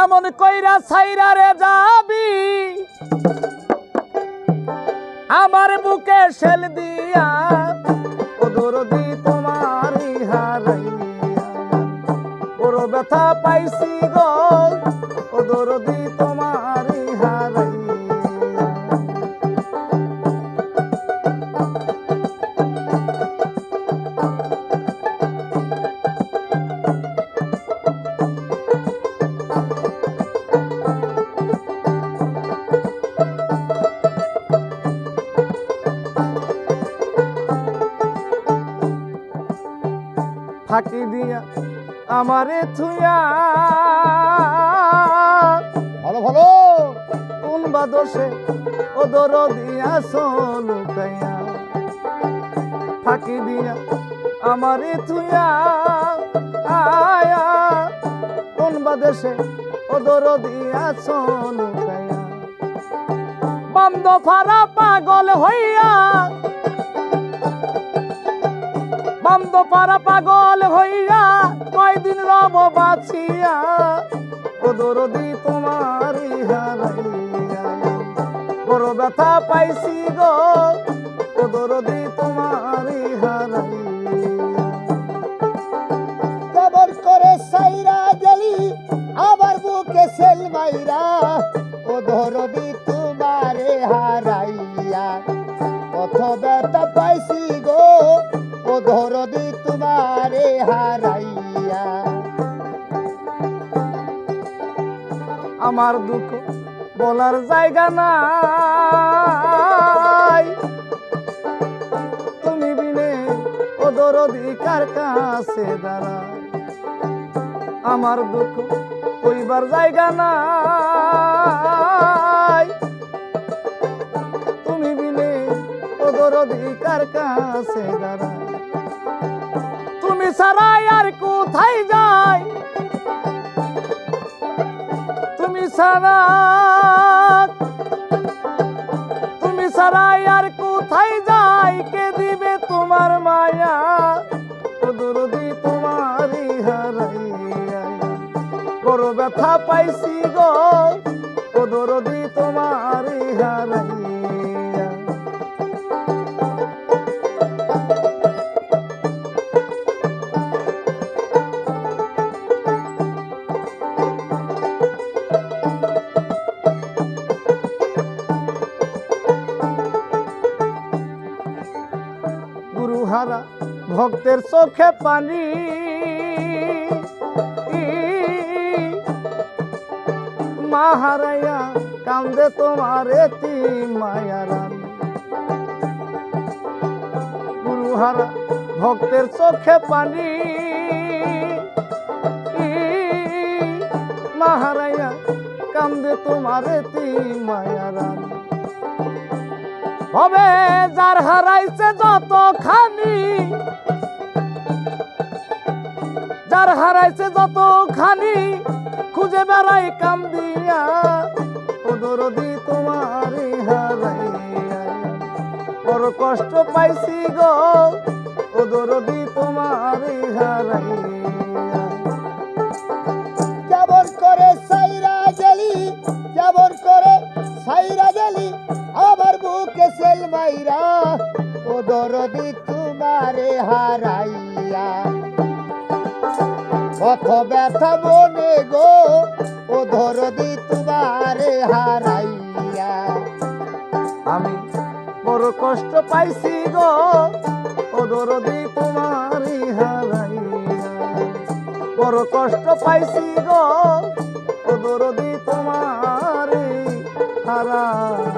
এমন কইরা সাইরা রে যাবি। আমার বুকে শেল দিয়া ফাঁকি দিয়া আমারে থুয়া। ভালো ভালো। কোন বা দোষে ও দর দিয়া লুকাইয়া ফাঁকি দিয়া আমারে থুয়া। আয়া, কোন বা দেশে ও দর দিয়া লুকাইয়া বন্ধ ফারা পাগল হইয়া বন্ধ পারা পাগল হইয়া কয়দিন রব বাছিয়া ও দরদি তোমার বড় ব্যথা পাইছি গো, ও দরদি তোমার হারাইয়া ধরবি তোমারে হারাইয়া কত ব্যথা পাইছি হারাইয়া। আমার দুঃখ বলার জায়গা নাই। তুমি বিনে ও দরদি কার কাছে দাঁড়ায় আমার দুঃখ কইবার জায়গা নাই। তুমি বিনে ও দরদি কার কাছে তুমি ছাড়াই আর কোথায় যায় তুমি ছাড়া, তুমি ছাড়াই আর কোথায় যাই? কে দিবে তোমার মায়া? দুরদি তোমারই হারাইয়া বড় ব্যথা পাইছি গো। গুরুহারা ভক্তের চোখে পানি। মা হারাইয়া কান্দে তোমার এতি মায়ারান গুরুহারা ভক্তের চোখে পানি। মা হারাইয়া কান্দে তোমার এতি মায়ারান হবে যার হারাইছে যত খানি হারাইছে যত খানি খুঁজে বেড়াই কাম দিয়া দরদি তোমার বড় কষ্ট পাইছি গো, ও দরদি তোমার কেমন করে সাইরা গেলি, কেমন করে সাইরা গেলি, আমার বুকে সেল মাইরা, ও দরদি তোমারে হারাইয়া। কত ব্যথা মনে গো, ও ধরদি তোমারে হারাইয়া। আমি বড় কষ্ট পাইছি গো, ও ধরদি তোমারে হারাইয়া। বড় কষ্ট পাইছি গো, ও ধরদি তোমারে হারাইয়া।